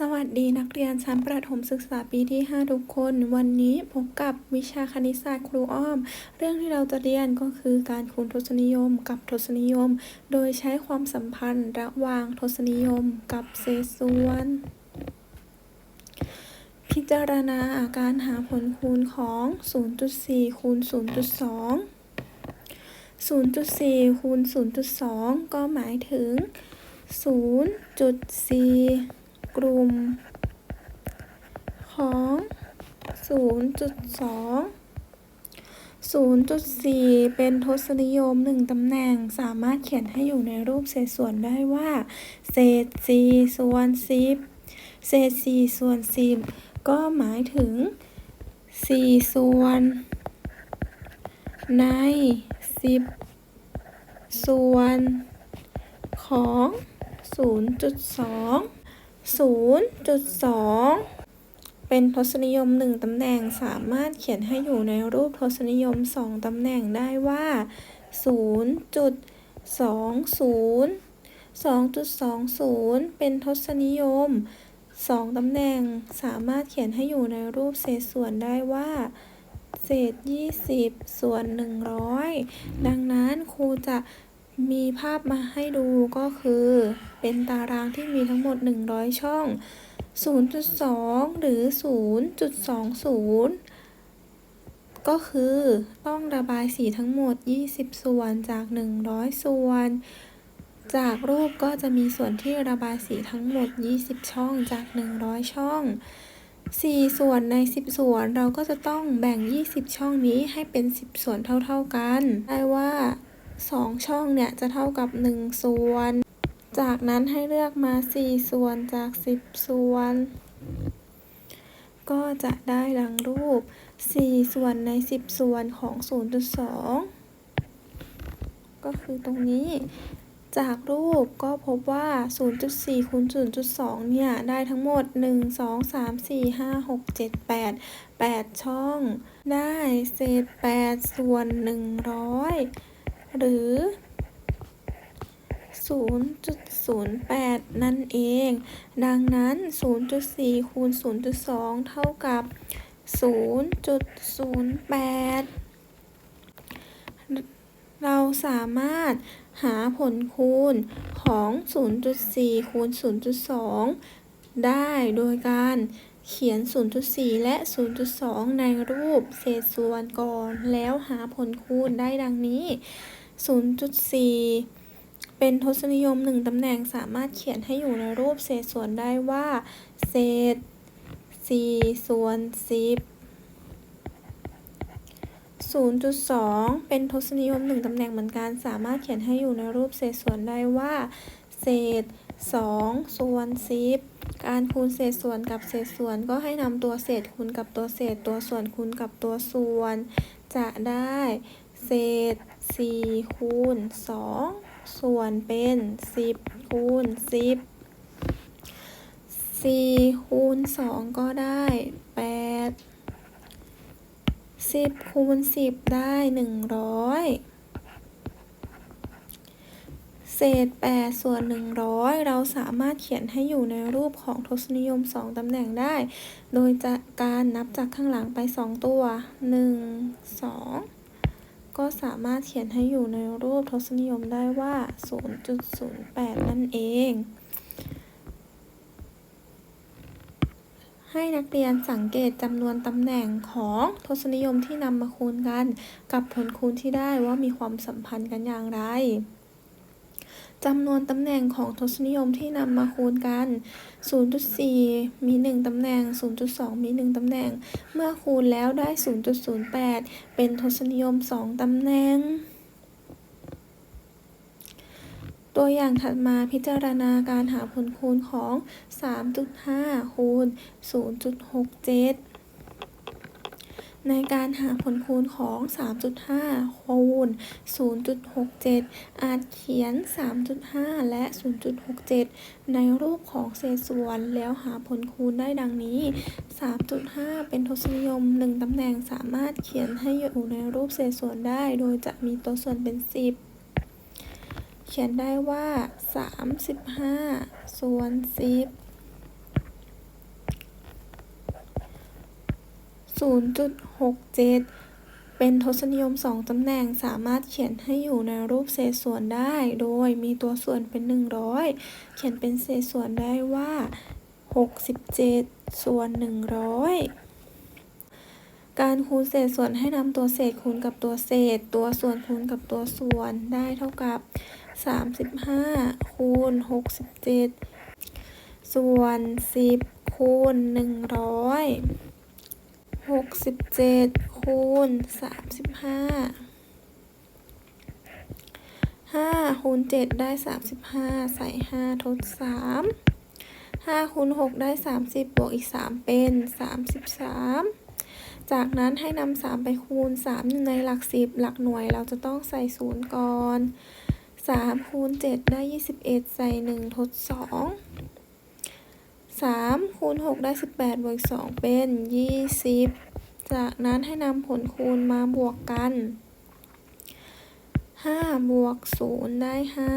สวัสดีนักเรียนชั้นประถมศึกษาปีที่ 5 ทุกคน วันนี้พบกับวิชาคณิตศาสตร์ครูอ้อม เรื่องที่เราจะเรียนก็คือการคูณทศนิยมกับทศนิยม โดยใช้ความสัมพันธ์ระหว่างทศนิยมกับเศษส่วน พิจารณาการหาผลคูณของ 0.4 คูณ 0.2 0.4 คูณ 0.2 ก็หมายถึง0.4 กลุ่ม ของ 0.2 0.4 เป็นทศนิยม 1 ตำแหน่งสามารถเขียนให้อยู่ในรูปเศษส่วนได้ว่า เศษ 4 ส่วน 10 เศษ 4 ส่วน 10 ก็หมายถึง 4 ส่วน ใน 10 ส่วน ของ 0.2 0.2 เป็นทศนิยม 1 ตำแหน่งสามารถเขียนให้อยู่ในรูปทศนิยม 2 ตำแหน่งได้ว่า 0.20 2.20 เป็นทศนิยม 2 ตำแหน่งสามารถเขียนให้อยู่ในรูปเศษส่วนได้ว่า เศษ 20 ส่วน 100 ดังนั้นครูจะ มีภาพมาให้ดูก็คือ เป็นตารางที่มีทั้งหมด 100 ช่อง 0.2 หรือ 0.20 ก็คือต้องระบายสีทั้งหมด 20 ส่วนจาก 100 ส่วน จากรูปก็จะมีส่วนที่ระบายสีทั้งหมด 20 ช่องจาก 100 ช่อง 4 ส่วนใน 10 ส่วนเราก็จะต้องแบ่ง 20 ช่องนี้ให้เป็น 10 ส่วนเท่า ๆกัน ได้ว่า 2 ช่องเนี่ยจะเท่ากับ 1 ส่วน จากนั้นให้เลือกมา 4 ส่วนจาก 10 ส่วน ก็จะได้ดังรูป 4 ส่วนใน 10 ส่วนของ 0.2 ก็คือตรงนี้จากรูปก็พบว่า 0.4คูณ0.2 เนี่ย ได้ทั้งหมด 1 2 3 4 5 6 7 8 8 ช่อง ได้เศษ 8 ส่วน 100 หรือ 0.08 นั่นเอง ดังนั้น 0.4 คูณ 0.2 เท่ากับ 0.08 เราสามารถหาผลคูณของ 0.4 คูณ 0.2 ได้โดยการเขียน 0.4 และ 0.2 ในรูปเศษส่วนก่อน แล้วหาผลคูณได้ดังนี้ 0.4 เป็นทศนิยม 1ตำแหน่งสามารถเขียนให้อยู่ในรูปเศษส่วนได้ว่า เศษ 4 ส่วน 10 0.2 เป็นทศนิยม 1ตำแหน่งเหมือนกัน สามารถเขียนให้อยู่ในรูปเศษส่วนได้ว่า เศษ 2 ส่วน 10 การคูณเศษส่วนกับเศษส่วนก็ให้นำตัวเศษคูณกับตัวเศษตัวส่วนคูณกับตัวส่วน จะได้ เศษ 4คูณ2 ส่วนเป็น 10คูณ10 4คูณ2 ก็ได้ 8 10คูณ10 ได้ 100 เศษ 8 ส่วน 100 เราสามารถเขียนให้อยู่ในรูปของทศนิยม 2 ตำแหน่งได้ โดยจากการนับจากข้างหลังไป 2 ตัว 1 2 ก็สามารถเขียนให้อยู่ในรูปทศนิยมได้ว่า 0.08 นั่นเอง ให้นักเรียนสังเกตจำนวนตำแหน่งของทศนิยมที่นำมาคูณกัน กับผลคูณที่ได้ว่ามีความสัมพันธ์กันอย่างไร จำนวนตำแหน่งของทศนิยมที่นำมาคูณกัน 0.4 มี 1 ตำแหน่ง 0.2 มี 1 ตำแหน่ง เมื่อคูณแล้วได้ 0.08 เป็นทศนิยม 2 ตำแหน่ง ตัวอย่างถัดมาพิจารณาการหาผลคูณของ 3.5 คูณ 0.67 ในการหาผลคูณของ 3.5 คูณ 0.67 อาจเขียน 3.5 และ 0.67 ในรูปของเศษส่วนแล้วหาผลคูณได้ดังนี้ 3.5 เป็นทศนิยม 1 ตำแหน่งสามารถเขียนให้อยู่ในรูปเศษส่วนได้ โดยจะมีตัวส่วนเป็น 10 เขียนได้ว่า 35 ส่วน 10 0.67 เป็นทศนิยมสองตำแหน่งสามารถเขียนให้อยู่ในรูปเศษส่วนได้ โดยมีตัวส่วนเป็น 100 เขียนเป็นเศษส่วนได้ว่า 67 ส่วน 100การคูณเศษส่วนให้นำตัวเศษคูณกับตัวเศษ ตัวส่วนคูณกับตัวส่วนได้เท่ากับ 35 คูณ 67 ส่วน 10 คูณ 100 หกสิบเจ็ดคูณสามสิบห้าห้าคูณเจ็ดได้สามสิบห้าใส่ห้าทดสามห้าคูณหกได้สามสิบบวกอีกสามเป็นสามสิบสามจากนั้นให้นำสามไปคูณสามในหลักสิบหลักหน่วยเราจะต้องใส่ศูนย์ก่อนสามคูณเจ็ดได้ยี่สิบเอ็ดใส่หนึ่งทดสอง สามคูณหกได้สิบแปดบวกสองเป็นยี่สิบจากนั้นให้นำผลคูณมาบวกกันห้าบวกศูนย์ได้ห้า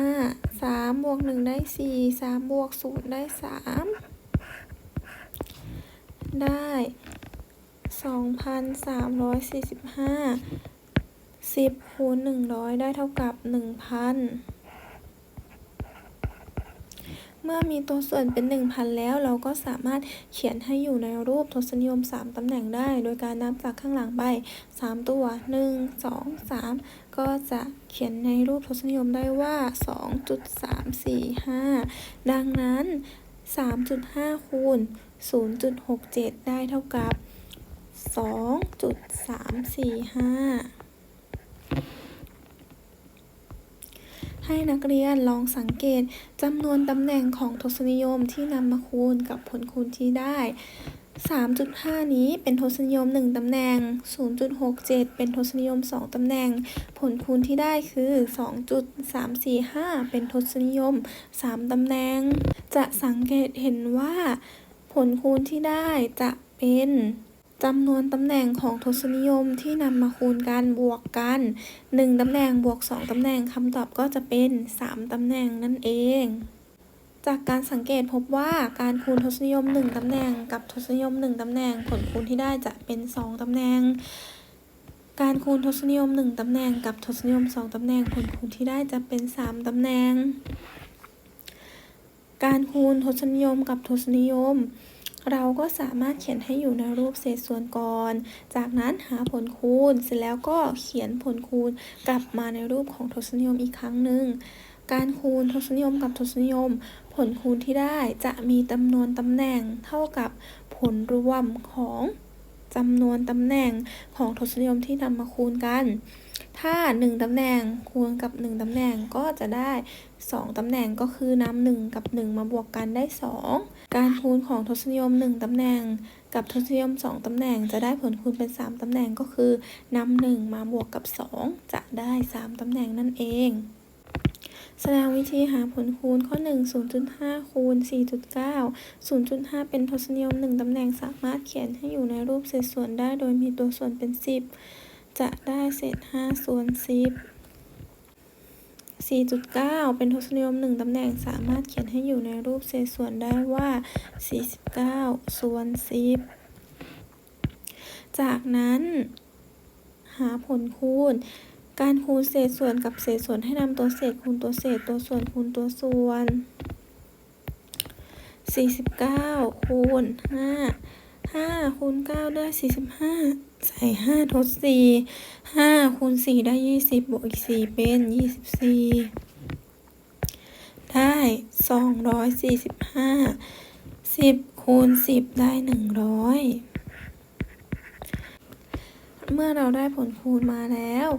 สามบวกหนึ่งได้สี่สามบวกศูนย์ได้สามได้สองพันสามร้อยสี่สิบห้าสิบคูณหนึ่งร้อยได้เท่ากับหนึ่งพัน เมื่อมีตัวส่วนเป็น 1,000 แล้ว เราก็สามารถเขียนให้อยู่ในรูปทศนิยม 3 ตำแหน่งได้ โดยการนับจากข้างหลังไป 3 ตัว 1 2 3 ก็จะเขียนในรูปทศนิยมได้ว่า 2.345 ดังนั้น 3.5 คูณ 0.67 ได้เท่ากับ 2.345 ให้นักเรียนลองสังเกตจำนวนตำแหน่งของทศนิยมที่นำมาคูณกับผลคูณที่ได้ 3.5 นี้เป็นทศนิยม 1 ตำแหน่ง 0.67 เป็นทศนิยม 2 ตำแหน่ง ผลคูณที่ได้คือ 2.345 เป็นทศนิยม 3 ตำแหน่ง จะสังเกตเห็นว่า ผลคูณที่ได้จะเป็น จำนวนตำแหน่งของทศนิยมที่นำมาคูณกันบวกกัน 1ตำแหน่งบวก 2ตำแหน่งคำตอบก็จะเป็น 3ตำแหน่งนั่นเอง จากการสังเกตพบว่าการคูณทศนิยม 1ตำแหน่งกับทศนิยม 1ตำแหน่งผลคูณที่ได้จะเป็น 2ตำแหน่ง การคูณทศนิยม 1ตำแหน่งกับทศนิยม 2ตำแหน่งผลคูณที่ได้จะเป็น 3ตำแหน่ง การคูณทศนิยมกับทศนิยม เราก็สามารถเขียนให้อยู่ในรูปเศษส่วนก่อน จากนั้นหาผลคูณ เสร็จแล้วก็เขียนผลคูณกลับมาในรูปของทศนิยมอีกครั้งหนึ่ง การคูณทศนิยมกับทศนิยม ผลคูณที่ได้จะมีจำนวนตำแหน่งเท่ากับผลรวมของจำนวนตำแหน่งของทศนิยมที่นำมาคูณกัน ถ้า 1ตำแหน่งคูณกับ 1ตำแหน่งก็จะได้ 2ตำแหน่งก็คือนำ1กับ 1 มาบวกกันได้ 2 การคูณของทศนิยม 1 ตำแหน่ง กับทศนิยม 2 ตำแหน่ง จะได้ผลคูณเป็น 3 ตำแหน่งก็คือนำ1มาบวกกับ 2 จะได้ 3 ตำแหน่งนั่นเอง แสดงวิธีหาผลคูณข้อ 1 0.5 คูณ 4.9 0.5 เป็นทศนิยม 1 ตำแหน่งสามารถเขียนให้อยู่ในรูปเศษส่วนได้โดยมีตัวส่วนเป็น 10 จะได้เศษ5ส่วน 10 4.9 เป็นทศนิยม 1 ตำแหน่งสามารถเขียนให้อยู่ในรูปเศษส่วนได้ว่า 49 ส่วน 10 จากนั้นหาผลคูณ การคูณเศษส่วนกับเศษส่วนให้นำตัวเศษคูณตัวเศษตัวส่วนคูณตัวส่วน 49 คูณ 5 5คูณ9ได้45 ใส่5ทด4 5คูณ4ได้20บวกอีก4เป็น24ได้245 10คูณ10ได้100เมื่อเราได้ผลคูณมาแล้ว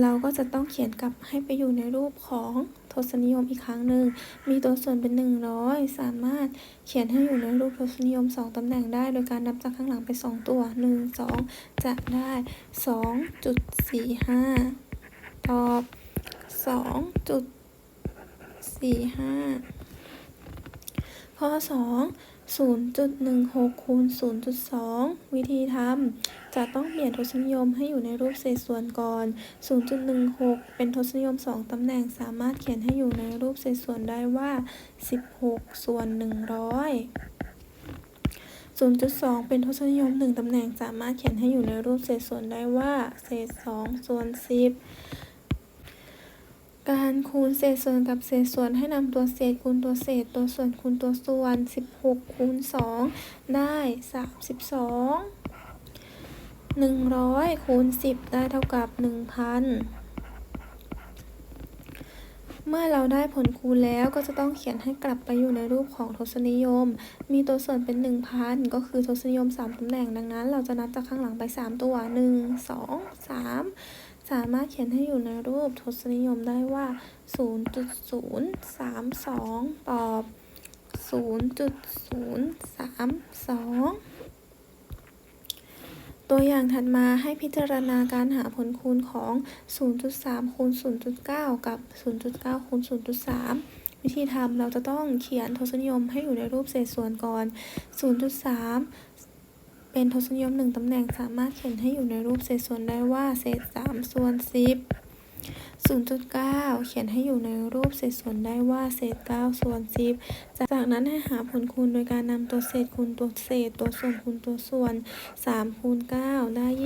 เราก็จะต้องเขียนกลับให้ไปอยู่ในรูปของ ทศนิยมอีกครั้งหนึ่ง มีตัวส่วนเป็น 100 สามารถเขียนให้อยู่ในรูปทศนิยม 2 ตำแหน่งได้ โดยการนับจากข้างหลังไป 2 ตัว 1 2 จะได้ 2.45 ตอบ 2.45 ข้อ 2 0.16คูณ0.2 วิธีทำ จะต้องเปลี่ยนทศนิยมให้อยู่ในรูปเศษส่วนก่อน 0.16 เป็นทศนิยม 2 ตำแหน่งสามารถเขียนให้อยู่ในรูปเศษส่วนได้ว่า 16 ส่วน 100 0.2 เป็นทศนิยม 1 ตำแหน่งสามารถเขียนให้อยู่ในรูปเศษส่วนได้ว่า เศษ 2 ส่วน 10 การคูณเศษส่วนกับเศษส่วนให้นำตัวเศษคูณตัวเศษตัวส่วนคูณตัวส่วน 16 คูณ 2 ได้ 32 100คูณ10 ได้เท่ากับ 1,000 เมื่อเราได้ผลคูณแล้วก็จะต้องเขียนให้กลับไปอยู่ในรูปของทศนิยม มีตัวส่วนเป็น 1,000 ก็คือทศนิยม 3ตำแหน่งดังนั้น เราจะนับจากข้างหลังไป 3 ตัว 1 2 3 สามารถเขียนให้อยู่ในรูปทศนิยมได้ว่า 0.032 ตอบ 0.032 ตัวอย่างถัดมาให้พิจารณาการหาผลคูณของ 0.3 คูณ 0.9 กับ 0.9 คูณ 0.3 วิธีทำเราจะต้องเขียนทศนิยมให้อยู่ในรูปเศษส่วนก่อน 0.3 เป็นทศนิยม 1ตำแหน่งสามารถเขียนให้อยู่ในรูปเศษส่วนได้ว่าเศษ 3 ส่วน 10 0.9 เขียนให้อยู่ในรูปเศษส่วนได้ว่าเศษ 9 ส่วน 10 จากนั้นให้หาผลคูณโดยการนำตัวเศษคูณตัวเศษ ตัวส่วนคูณตัวส่วน 3 คูณ 9 ได้ 27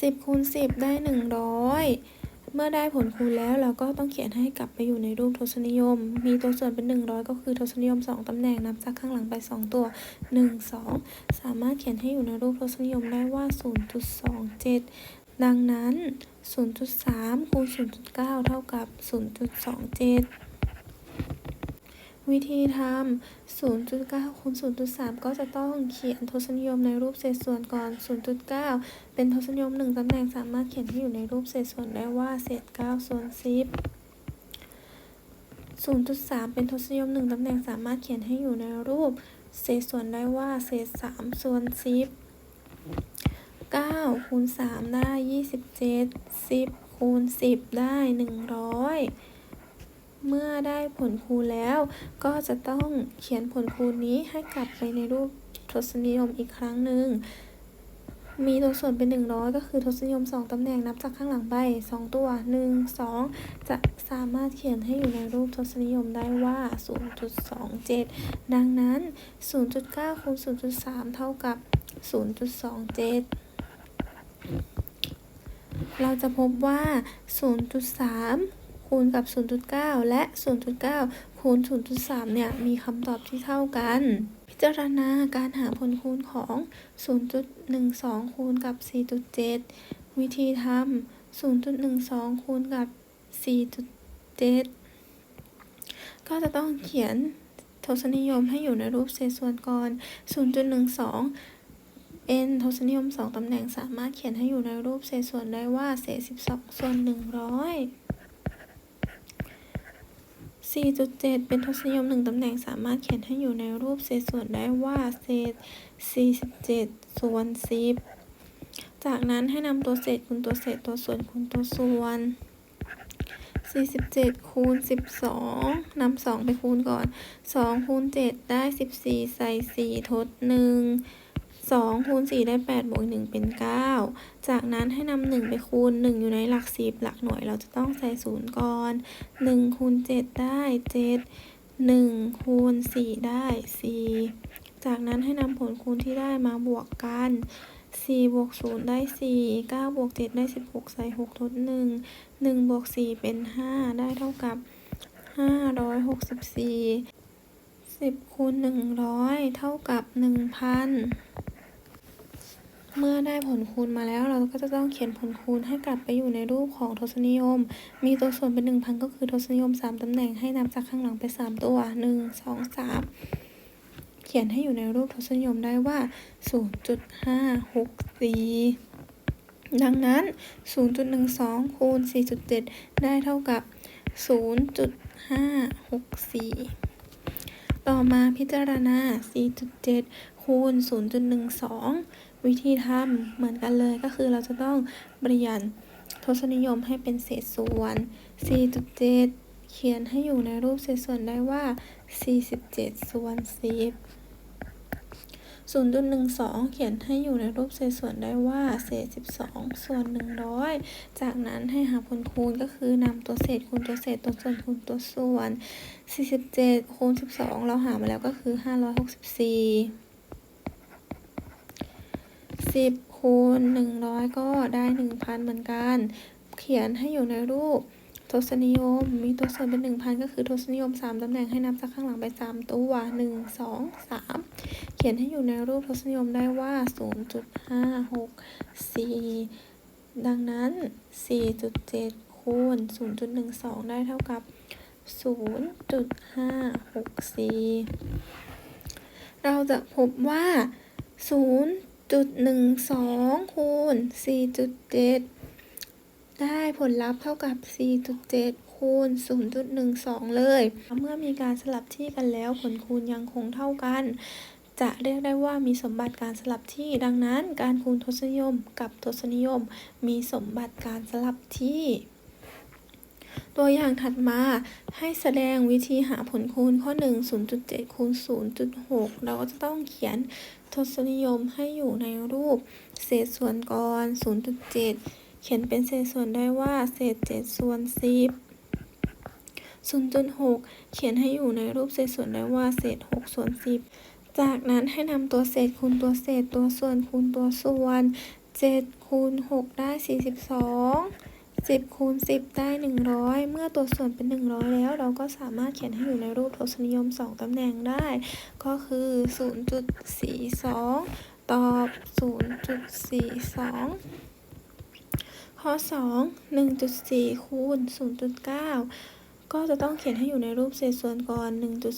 10 คูณ 10 ได้ 100 เมื่อได้ผลคูณแล้วเราก็ต้องเขียนให้กลับไปอยู่ในรูปทศนิยม มีตัวส่วนเป็น 100 ก็คือทศนิยม 2 ตำแหน่งนับจากข้างหลังไป 2 ตัว 1 2 สามารถเขียนให้อยู่ในรูปทศนิยมได้ว่า 0.27 ดังนั้น 0.3 คูณ 0.9 เท่ากับ 0.27 วิธีทำ 0.9 คูณ 0.3 ก็จะต้องเขียนทศนิยมในรูปเศษส่วนก่อน 0.9 เป็นทศนิยม 1 ตำแหน่งสามารถเขียนให้อยู่ในรูปเศษส่วนได้ว่า เศษ 9 ส่วน 10 0.3 เป็นทศนิยม1ตำแหน่งสามารถเขียนให้อยู่ในรูป เศษส่วนได้ว่า เศษ 3 ส่วน 10 9คูณ3 ได้ 27 10คูณ10 ได้ 100 เมื่อได้ผลคูณแล้ว ก็จะต้องเขียนผลคูณนี้ให้กลับไปในรูปทศนิยมอีกครั้งหนึ่ง มีตัวส่วนเป็น 100 ก็คือทศนิยม 2 ตำแหน่งนับจากข้างหลังไป 2 ตัว 1 2 จะสามารถเขียนให้อยู่ในรูปทศนิยมได้ว่า 0.27 ดังนั้น 0.9คูณ0.3 เท่ากับ0.27 เราจะพบว่า 0.3 คูณกับ 0.9 และ 0.9 คูณ 0.3 เนี่ย มีคำตอบที่เท่ากัน พิจารณาการหาผลคูณของ 0.12 คูณกับ 4.7 วิธีทำ 0.12 คูณกับ 4.7 ก็จะต้องเขียนทศนิยมให้อยู่ในรูปเศษส่วนก่อน 0.12 เป็นทศนิยม 2 ตำแหน่งสามารถเขียนให้อยู่ในรูปเศษส่วนได้ว่าเศษ 12 ส่วน 100 4.7 เป็นทศนิยม 1 ตำแหน่งสามารถเขียนให้อยู่ในรูปเศษส่วนได้ว่าเศษ 47 ส่วน 10 จากนั้นให้นำตัวเศษคูณตัวเศษตัวส่วนคูณตัวส่วน 47 คูณ 12นำ2ไปคูณก่อน 2 คูณ 7 ได้ 14 ใส่ 4 ทด 1 2คูณ4ได้8บวก1เป็น 9 จากนั้นให้นำ1ไปคูณ 1 อยู่ในหลัก 10 หลักหน่วยเราจะต้องใส่0ก่อน 1คูณ7ได้ 7 1คูณ4ได้ 4 จากนั้นให้นำผลคูณที่ได้มาบวกกัน4บวก0ได้ 4 9บวก7ได้ 16 ใส่ 6 ทด 1 1บวก4เป็น 5 ได้เท่ากับ 564 10คูณ100 เท่ากับ 1,000 เมื่อได้ผลคูณมาแล้วเราก็จะต้องเขียนผลคูณให้กลับไปอยู่ในรูปของทศนิยม มีตัวส่วนเป็น 1,000 ก็คือทศนิยม 3ตำแหน่งให้นับจากข้างหลังไป 3 ตัว 1 2 3 เขียนให้อยู่ในรูปทศนิยมได้ว่า 0.564 ดังนั้น 0.12 คูณ 4.7 ได้เท่ากับ 0.564 ต่อมาพิจารณา 4.7 คูณ 0.12 วิธีทำเหมือนกันเลยก็คือเราจะต้องเปลี่ยนทศนิยมให้เป็นเศษส่วน 4.7 เขียนให้อยู่ในรูปเศษส่วนได้ว่า 47 ส่วน 10 0.12 เขียนให้อยู่ในรูปเศษส่วนได้ว่า เศษ 12 ส่วน 100 จากนั้นให้หาผลคูณก็คือนำตัวเศษคูณตัวเศษตัวส่วนคูณตัวส่วน 47 คูณ 12 เราหามาแล้วก็คือ 564 10คูณ100 ก็ได้ 1,000 เหมือนกัน เขียนให้อยู่ในรูปทศนิยม มีตัวส่วนเป็น 1,000 ก็คือทศนิยม 3ตำแหน่งให้นับจากข้างหลังไป 3 ตัว 1 2 3 เขียนให้อยู่ในรูปทศนิยมได้ว่า 0.564 ดังนั้น 4.7 คูณ 0.12 ได้เท่ากับ 0.564 เราจะพบว่า 0.12คูณ4.7ได้ผลลัพธ์เท่ากับ 4.7 คูณ 0.12 เลย เมื่อมีการสลับที่กันแล้วผลคูณยังคงเท่ากัน จะเรียกได้ว่ามีสมบัติการสลับที่ ดังนั้น การคูณทศนิยมกับทศนิยม มีสมบัติการสลับที่ ตัวอย่างถัดมาให้แสดงวิธีหาผลคูณข้อ 1 0.7 คูณ 0.6 เราก็จะต้องเขียน ทศนิยมให้อยู่ในรูป เศษส่วนก่อน 0.7 เขียนเป็นเศษส่วนได้ว่า เศษ 7 ส่วน 10 0.6 เขียนให้อยู่ในรูปเศษส่วนได้ว่า เศษ 6 ส่วน 10 จากนั้นให้นำตัวเศษคูณตัวเศษตัวส่วนคูณตัวส่วน 7 คูณ 6 ได้ 42 10คูณ10 ได้ 100 เมื่อตัวส่วนเป็น 100 แล้ว เราก็สามารถเขียนให้อยู่ในรูปทศนิยม 2 ตำแหน่งได้ ก็คือ 0.42 ตอบ 0.42 ข้อ 2 1.4 คูณ 0.9 ก็จะต้องเขียนให้อยู่ในรูปเศษส่วนก่อน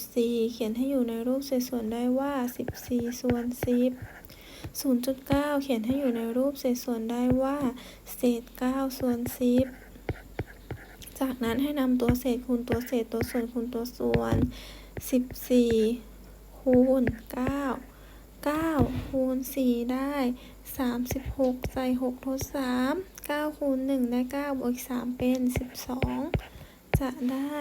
1.4 เขียนให้อยู่ในรูปเศษส่วนได้ว่า 14 ส่วน 10 0.9 เขียนให้อยู่ในรูปเศษส่วนได้ว่า เศษ 9 ส่วน 10 จากนั้นให้นำตัวเศษคูณตัวเศษตัวส่วนคูณตัวส่วน 14 คูณ 9 9 คูณ 4 ได้ 36 ใส่ 6 ทด 3 9 คูณ 1 ได้ 9 บวก 3 เป็น 12 จะได้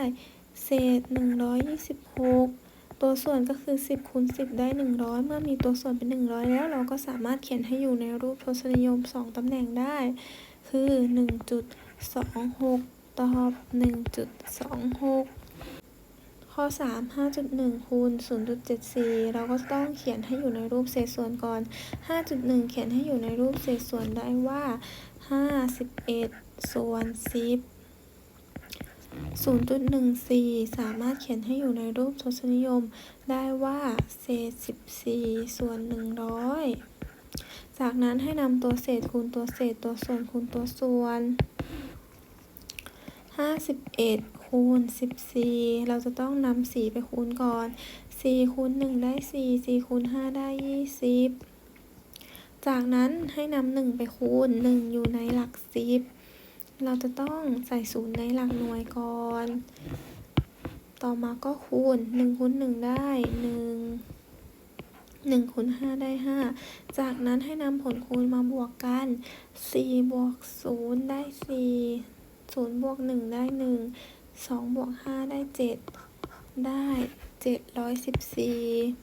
เศษ 126 ตัวส่วนก็คือ 10คูณ10 ได้ 100 เมื่อมีตัวส่วนเป็น 100 แล้วเราก็สามารถเขียนให้อยู่ในรูปทศนิยม 2ตำแหน่งได้ คือ 1.26 ตอบ 1.26 ข้อ 3 5.1คูณ0.74 เราก็ต้องเขียนให้อยู่ในรูปเศษส่วนก่อน 5.1 เขียนให้อยู่ในรูปเศษส่วนได้ว่า 51ส่วน10 0.14 สามารถเขียนให้อยู่ในรูปทศนิยมได้ว่าเศษ 14 ส่วน 100 จากนั้นให้นำตัวเศษคูณตัวเศษตัวส่วนคูณตัวส่วน 51 คูณ 14 เราจะต้องนำ4ไปคูณก่อน 4 คูณ 1 ได้ 4 4 คูณ 5 ได้ 20 จากนั้นให้นำ1ไปคูณ 1 อยู่ในหลัก10 เราจะต้องใส่ศูนย์ในหลักหน่วยก่อน ต่อมาก็คูณ1คูณ1ได้1 1คูณ5ได้ 5 จากนั้นให้นำผลคูณมาบวกกัน 4 บวก 0 ได้ 4 0บวก1ได้ 1 2บวก5ได้ 7 ได้ 714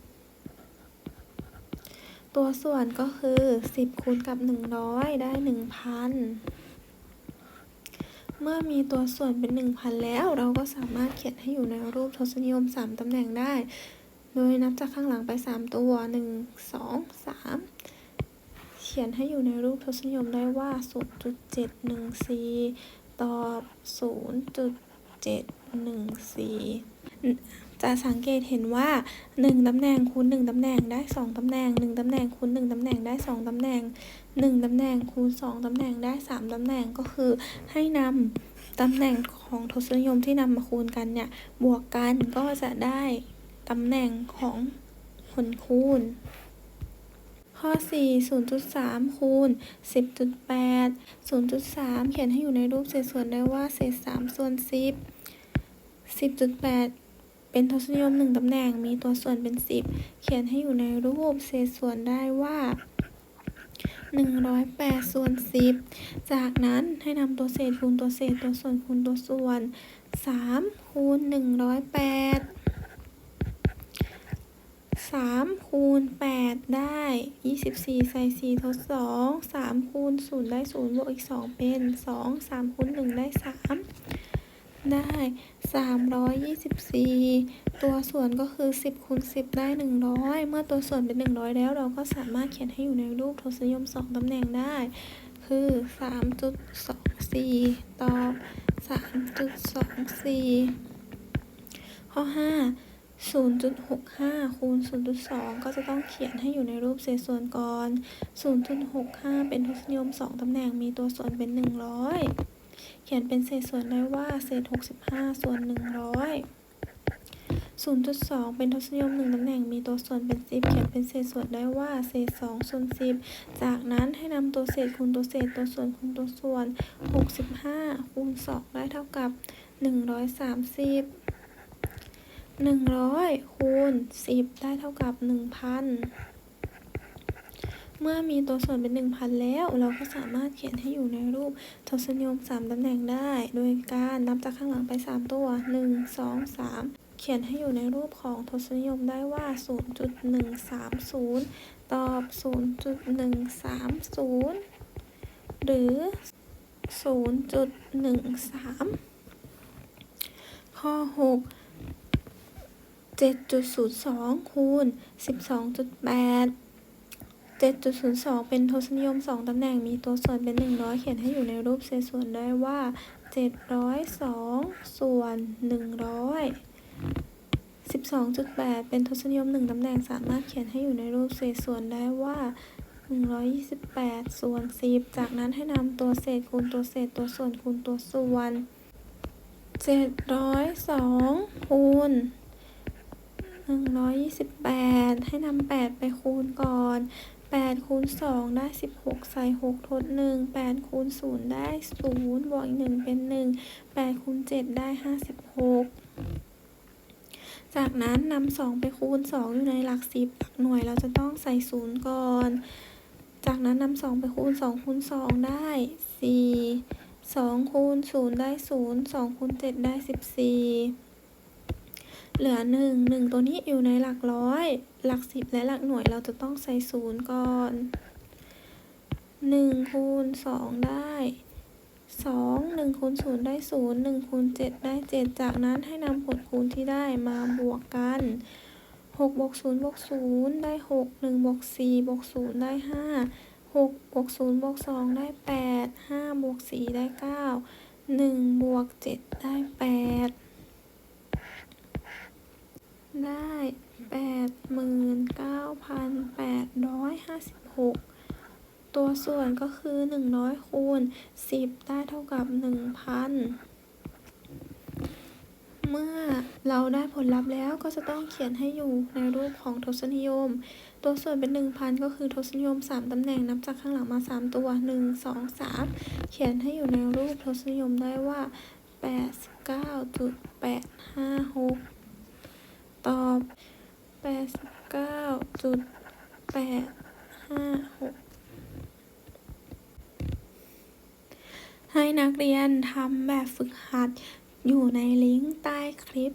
ตัวส่วนก็คือ 10คูณกับ 100 ได้ 1,000 เมื่อมีตัวส่วนเป็น 1,000 แล้ว เราก็สามารถเขียนให้อยู่ในรูปทศนิยม 3 ตำแหน่งได้ โดยนับจากข้างหลังไป 3 ตัว 1 2 3 เขียนให้อยู่ในรูปทศนิยมได้ว่า 0.714 ต่อ 0.714 จะสังเกตเห็นว่า 1 ตำแหน่งคูณ 1 ตำแหน่งได้ 2 ตำแหน่ง 1 ตำแหน่งคูณ 1 ตำแหน่งได้ 2 ตำแหน่ง 1ตำแหน่งคูณ2ตำแหน่งได้ 3ตำแหน่งก็คือให้นำตำแหน่งของทศนิยมที่นำมาคูณกันเนี่ยบวกกันก็จะได้ตำแหน่งของผลคูณ ข้อ 4 0.3 คูณ 10.8 0.3 เขียนให้อยู่ในรูปเศษส่วนได้ว่าเศษ 3 ส่วน 10 10.8เป็นทศนิยม1ตำแหน่งมีตัวส่วนเป็น 10 เขียนให้อยู่ในรูปเศษส่วนได้ว่า 108 ส่วน 10 จากนั้นให้นำตัวเศษคูณตัวเศษตัวส่วนคูณตัวส่วน 3 คูณ 108สามคูณแปดได้ยี่สิบสี่ใส่สี่ทดสองสามคูณศูนย์ได้ศูนย์บวกอีกสองเป็นสองสามคูณหนึ่งได้สาม ได้สามร้อยยี่สิบสี่ตัวส่วนก็คือสิบคูณสิบได้หนึ่งร้อยเมื่อตัวส่วนเป็นหนึ่งร้อยแล้วเราก็สามารถเขียนให้อยู่ในรูปทศนิยมสองตำแหน่งได้ คือสามจุดสองสี่ต่อสามจุดสองสี่ข้อห้า0.65 คูณ 0.2 ก็จะต้องเขียนให้อยู่ในรูปเศษส่วนก่อน 0.65 เป็นทศนิยม 2 ตำแหน่งมีตัวส่วนเป็น 100 เขียนเป็นเศษส่วนได้ว่าเศษ 65 ส่วน 100 0.2 เป็นทศนิยม1ตำแหน่งมีตัวส่วนเป็น 10 เขียนเป็นเศษส่วนได้ว่าเศษ2ส่วน10 จากนั้นให้นำตัวเศษคูณตัวเศษตัวส่วนคูณตัวส่วน 65 คูณ 2 ได้เท่ากับ 130หนึ่งร้อยคูณสิบได้เท่ากับหนึ่งพัน เมื่อมีตัวส่วนเป็นหนึ่งพันแล้ว เราก็สามารถเขียนให้อยู่ในรูปทศนิยมสามตำแหน่งได้ โดยการนับจากข้างหลังไปสามตัวหนึ่งสองสามเขียนให้อยู่ในรูปของทศนิยมได้ว่าศูนย์จุดหนึ่งสามศูนย์ตอบศูนย์จุดหนึ่งสามศูนย์หรือศูนย์จุดหนึ่งสามข้อหก7.02คูณ12.8 7.02 เป็นทศนิยม 2 ตำแหน่ง มีตัวส่วนเป็น 100 เขียนให้อยู่ในรูปเศษส่วนได้ว่า 702 ส่วน 100 12.8 เป็นทศนิยม 1 ตำแหน่ง สามารถเขียนให้อยู่ในรูปเศษส่วนได้ว่า 128 ส่วน 10 จากนั้นให้นำตัวเศษคูณตัวเศษตัวส่วนคูณตัวส่วน 702 คูณหนึ่งร้อยยี่สิบแปดให้นำแปดไปคูณก่อน แปดคูณสองได้สิบหกใส่หกทดหนึ่งแปดคูณศูนย์ได้ศูนย์บวกอีกหนึ่งเป็นหนึ่งแปดคูณเจ็ดได้ห้าสิบหกจากนั้นนำสองไปคูณสองอยู่ในหลักสิบหลักหน่วยเราจะต้องใส่ศูนย์ก่อน จากนั้นนำสองไปคูณสองคูณสองได้สี่สองคูณศูนย์ได้ศูนย์สองคูณเจ็ดได้สิบสี่ เหลือหนึ่งหนึ่งตัวนี้อยู่ในหลักร้อย หลักสิบและหลักหน่วยเราจะต้องใส่ศูนย์ก่อนหนึ่งคูณสองได้สองหนึ่งคูณศูนย์ได้ศูนย์หนึ่งคูณเจ็ดได้เจ็ดจากนั้นให้นำผลคูณที่ได้มาบวกกันหกบวกศูนย์บวกศูนย์ได้หกหนึ่งบวกสี่บวกศูนย์ได้ห้าหกบวกศูนย์บวกสองได้แปดห้าบวกสี่ได้เก้าหนึ่งบวกเจ็ดได้แปด ได้แปดหมื่นเก้าพันแปดร้อยห้าสิบหกตัวส่วนก็คือหนึ่งร้อยคูณสิบได้เท่ากับหนึ่งพันเมื่อเราได้ผลลัพธ์แล้วก็จะต้องเขียนให้อยู่ในรูปของทศนิยม ตัวส่วนเป็น 1,000 ก็คือทศนิยม 3 ตำแหน่งนับจากข้างหลังมา 3 ตัว 1 2 3 เขียนให้อยู่ในรูปทศนิยมได้ว่า 89.856 ตอบแปดสิบเก้าจุดแปดห้าหกให้นักเรียนทำแบบฝึกหัดอยู่ในลิงก์ใต้คลิป